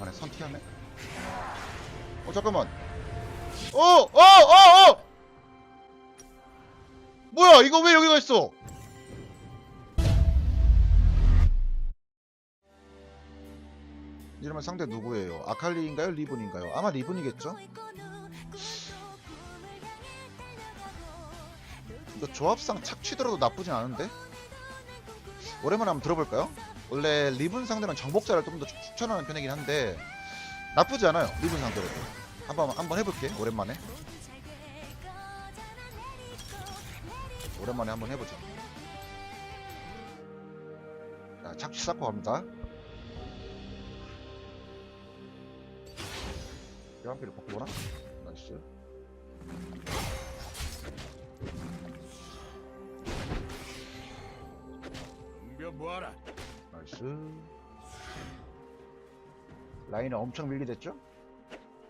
오랜만에 선티하네. 어 잠깐만. 어, 어, 어, 어. 뭐야? 이거 왜 여기가 있어? 이러면 상대 누구예요? 아칼리인가요? 리븐인가요? 아마 리븐이겠죠? 이거 조합상 착취더라도 나쁘진 않은데? 오랜만에 한번 들어볼까요? 원래 리븐 상대는 정복자를 좀 더 추천하는 편이긴 한데 나쁘지 않아요 리븐 상대로도. 한번 한번 해볼게 오랜만에. 오랜만에 한번 해보자 자 착취 쌓고 갑니다. 대한피를 바꾸거나? 나이스. 덤벼 보아라. 나이스. 라인을 엄청 밀게 됐죠?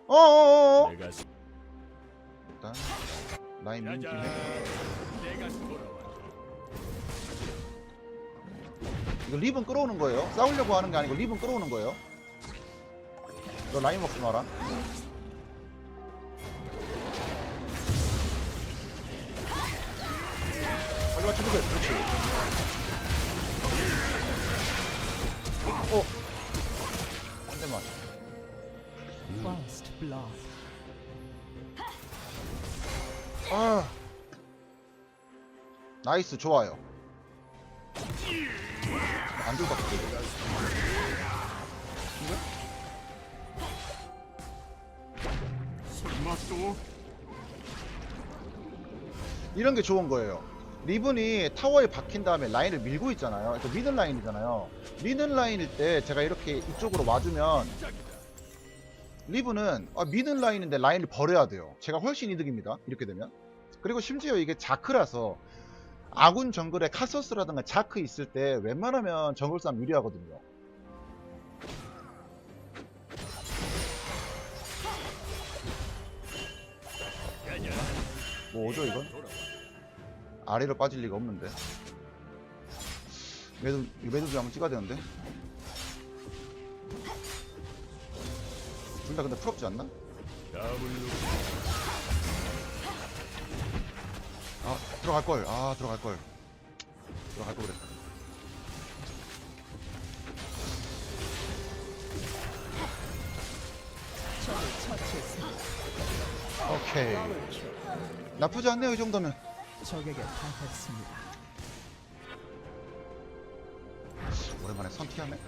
어어어어. 내가 스- 일단 라인 민 짜잔. 내가. 이거 리븐 끌어오는 거예요? 싸우려고 하는 게 아니고 리븐 끌어오는 거예요? 너 라인 먹지 마라. 빨리 맞춰 주게 그렇지 나이스 좋아요. 안 들고 또 이런 게 좋은 거예요. 리븐이 타워에 박힌 다음에 라인을 밀고 있잖아요. 그 미든 라인이잖아요. 미든 라인일 때 제가 이렇게 이쪽으로 와주면 리븐은 아, 미든 라인인데 라인을 버려야 돼요. 제가 훨씬 이득입니다. 이렇게 되면. 그리고 심지어 이게 자크라서 아군 정글에 카서스라든가 자크 있을 때 웬만하면 정글 싸움 유리하거든요 뭐 오죠 이건? 아래로 빠질 리가 없는데 매도 매도주 한번 찍어야 되는데 둘 다 근데 풀없지 않나? 들어갈 걸. 아 들어갈 걸. 들어갈 걸 처치했습니다. 오케이. 나쁘지 않네요 이 정도면. 적에게 당했습니다. 오랜만에 선티하네.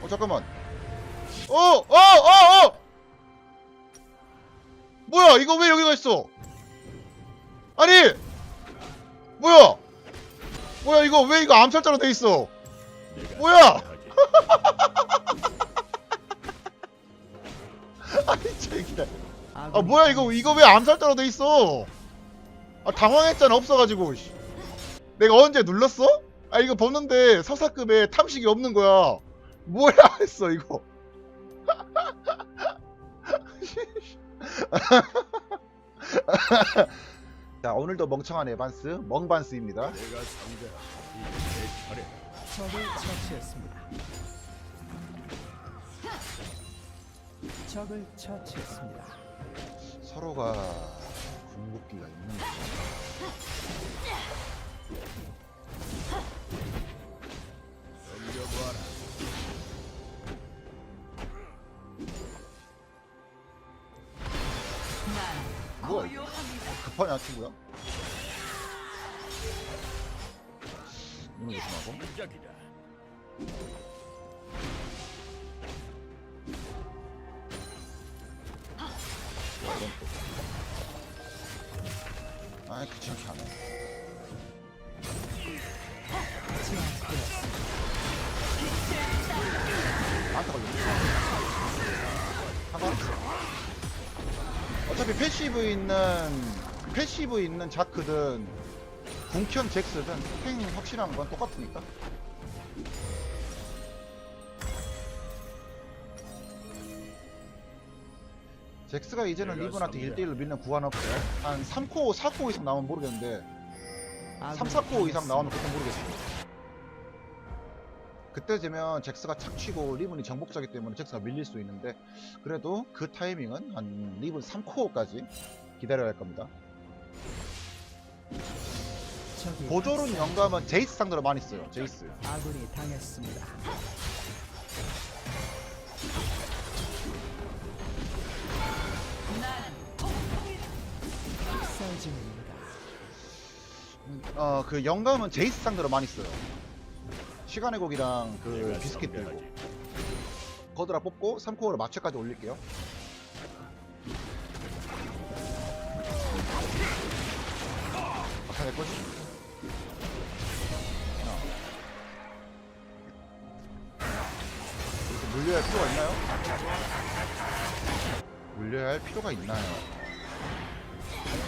어 잠깐만. 어! 어! 어! 어! 뭐야 이거 왜 여기가 있어? 아니! 뭐야? 뭐야 이거 왜 이거 암살자로 돼 있어? 뭐야? 아니 제기다. 아 뭐야 이거 이거 왜 암살자로 돼 있어? 아 당황했잖아 없어가지고. 씨. 내가 언제 눌렀어? 아 이거 보는데 서사급에 탐식이 없는 거야. 뭐야 했어 이거. 자 오늘도 멍청한 에반스 멍반스입니다. 내가 상대하고 이제 내 차례. 적을 처치했습니다. 적을 처치했습니다. 서로가 궁극기가 있는 거죠. 이거? 급하냐 친구야? 눈을 조심하고. 시작이다. 와, 이런 또. 아 귀찮게 하네. 나한테 걸렸네. 상관없 어. 어차피 패시브 있는 패시브 있는 자크든 궁현 잭스든 탱 확실한 건 똑같으니까. 잭스가 이제는 리븐한테 상대야. 1대1로 밀는 구간 없어요. 한 3코, 4코 이상 나오면 모르겠는데 3, 아군이 4코 이상. 나오면 그때 모르겠어요. 그때 되면 잭스가 착취고 리븐이 정복자기 때문에 잭스가 밀릴 수 있는데 그래도 그 타이밍은 한 리븐 3코어까지 기다려야 할 겁니다. 보조론 영감은 제이스 상대로 많이 써요. 제이스. 아군이 당했습니다. 중입니다. 어그 영감은 제이스 상대로 많이 써요. 시간의 곡이랑 그 내가 비스킷 들고. 거드라 뽑고 3코어로 마체까지 올릴게요. 될 거지? 이렇게 물려야 할 필요가 있나요? 물려야 할 필요가 있나요?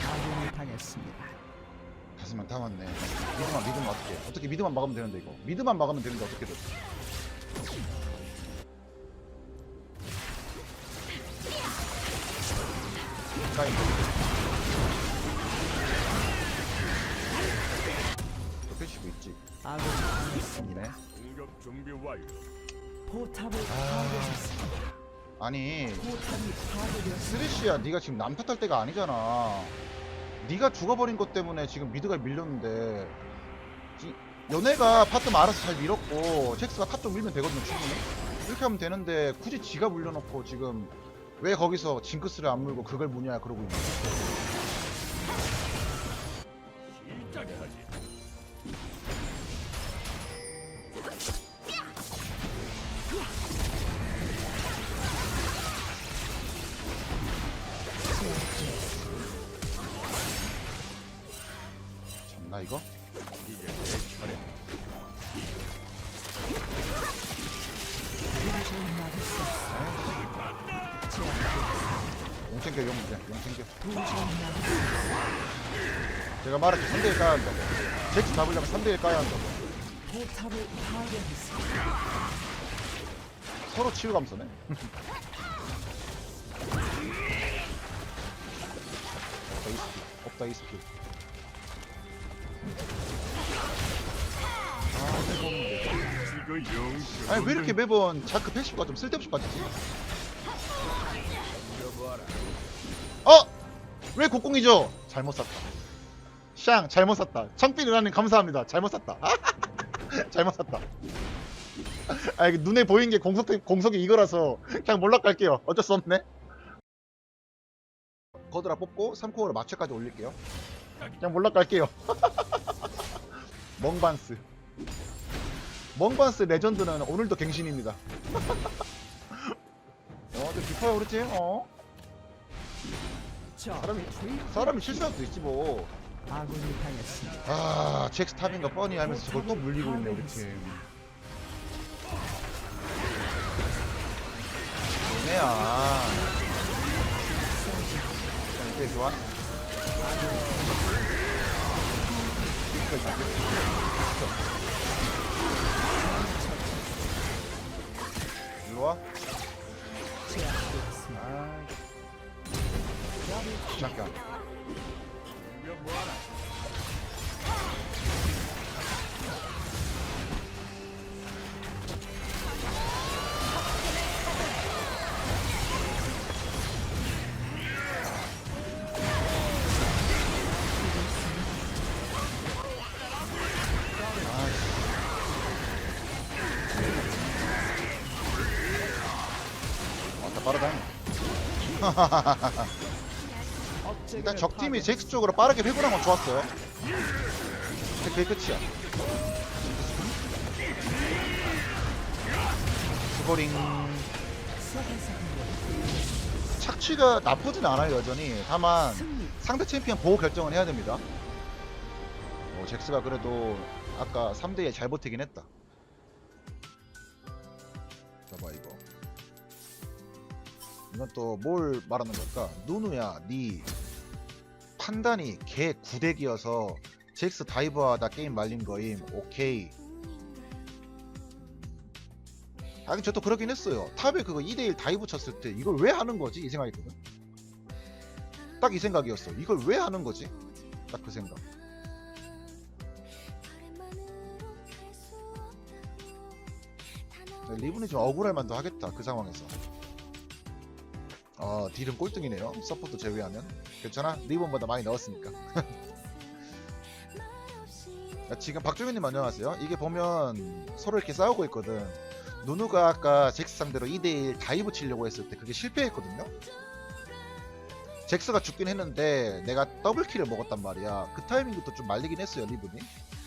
아군이 당했습니다. 가슴만 담았네. 미드만 미드만 어떻게? 어떻게 미드만 막으면 되는데 이거? 미드만 막으면 되는데 어떻게 돼? 까인 거. 또 패시브 있지. 아군이 당했습니다. 네. 공격 준비 완료. 포탑을 아. 파괴했습니다. 아니 포탑이 파괴되었습니다. 쓰레쉬야 네가 지금 남 탓할 때가 아니잖아. 네가 죽어버린 것 때문에 지금 미드가 밀렸는데 지- 연애가 파트만 알아서 잘 밀었고 잭스가 탑 좀 밀면 되거든요 충분히. 이렇게 하면 되는데 굳이 지가 물려놓고 지금 왜 거기서 징크스를 안 물고 그걸 무냐 그러고 있는 거야 참나 이거? 용 챙겨 용, 용, 용 챙겨. 제가 말했죠 3대1 까야 한다고 잭스 잡으려면 3대1 까야 한다고. 서로 치유감소네 없다 이 스킬 없다 이 스킬 아. 아니 왜 이렇게 매번 자크 패시브가 좀 쓸데없이 빠지지? 어! 왜 곡궁이죠? 잘못 샀다 샹 잘못 샀다 청필 누나님 감사합니다 잘못 샀다 잘못 샀다 아 이게 눈에 보인 게 공석, 공석이 이거라서 그냥 몰락 갈게요 어쩔 수 없네 거드라 뽑고 3코어로 마체까지 올릴게요 그냥 몰락 갈게요 멍반스 멍반스 레전드는 오늘도 갱신입니다 어, 저 뒷파야 그렇지? 어? 저 사람이 사람이 실수할 수도 있지 뭐. 아군이 당했습니다. 아, 잭스 탑인 거 뻔히 알면서 저걸 또 물리고 있네 우리 팀. 얘네야. 이게 좋아? 일로 와. 아, 잠깐. 일단 적팀이 파괴- 잭스 쪽으로 빠르게 회군한 건 좋았어요. 근데 그게 끝이야. 스코링. 착취가 나쁘진 않아요, 여전히. 다만. 상대 챔피언 보호 결정은 해야 됩니다. 어, 잭스가 그래도 아까 3대1 잘 버티긴 했다. 봐봐, 이거. 이건 또 뭘 말하는 걸까? 누누야, 니 판단이 개 구대기여서 잭스 다이브하다 게임 말린 거임. 오케이. 하긴 저도 그러긴 했어요. 탑에 그거 2대1 다이브 쳤을 때 이걸 왜 하는 거지? 이 생각이거든. 딱 이 생각이었어. 이걸 왜 하는 거지? 딱 그 생각. 리븐이 좀 억울할 만도 하겠다 그 상황에서 어 딜은 꼴등이네요. 서포트 제외하면. 괜찮아? 리븐보다 많이 넣었으니까. 야, 지금 박종현님 안녕하세요. 이게 보면 서로 이렇게 싸우고 있거든. 누누가 아까 잭스 상대로 2대1 다이브 치려고 했을 때 그게 실패했거든요. 잭스가 죽긴 했는데 내가 더블킬을 먹었단 말이야. 그 타이밍부터 좀 말리긴 했어요 리븐이. 음.